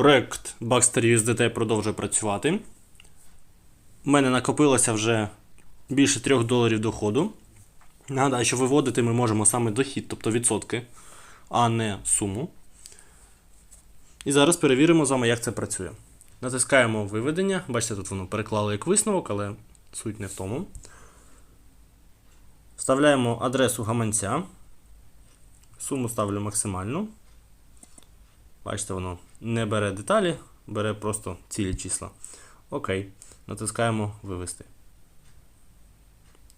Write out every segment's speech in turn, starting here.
Проект Baxter USDT продовжує працювати. У мене накопилося вже більше 3 доларів доходу. Нагадаю, що виводити ми можемо саме дохід, тобто відсотки, а не суму. І зараз перевіримо з вами, як це працює. Натискаємо виведення. Бачите, тут воно переклало як висновок, але суть не в тому. Вставляємо адресу гаманця. Суму ставлю максимальну. Бачите, воно не бере деталі, бере просто цілі числа. Окей. Натискаємо вивести.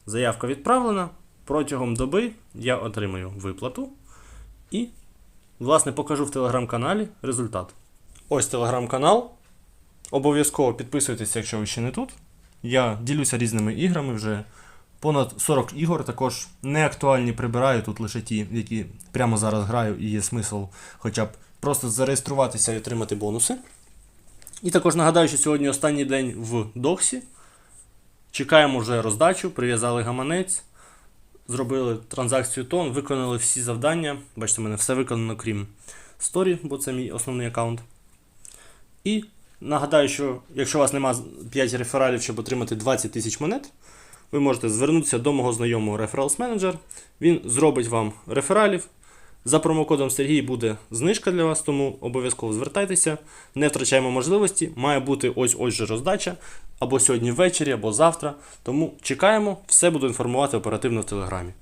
Заявка відправлена. Протягом доби я отримаю виплату. І, власне, покажу в телеграм-каналі результат. Ось телеграм-канал. Обов'язково підписуйтесь, якщо ви ще не тут. Я ділюся різними іграми вже понад 40 ігор. Також не актуальні прибираю тут лише ті, які прямо зараз граю, і є смисл хоча б просто зареєструватися і отримати бонуси. І також нагадаю, що сьогодні останній день в Доксі. Чекаємо вже роздачу, прив'язали гаманець, зробили транзакцію тон, виконали всі завдання. Бачите, в мене все виконано, крім сторі, бо це мій основний аккаунт. І нагадаю, що якщо у вас немає 5 рефералів, щоб отримати 20 тисяч монет, ви можете звернутися до мого знайомого Referrals Manager. Він зробить вам рефералів. За промокодом Сергій буде знижка для вас, тому обов'язково звертайтеся. Не втрачаємо можливості. Має бути ось ось же роздача або сьогодні ввечері, або завтра. Тому чекаємо, все буду інформувати оперативно в телеграмі.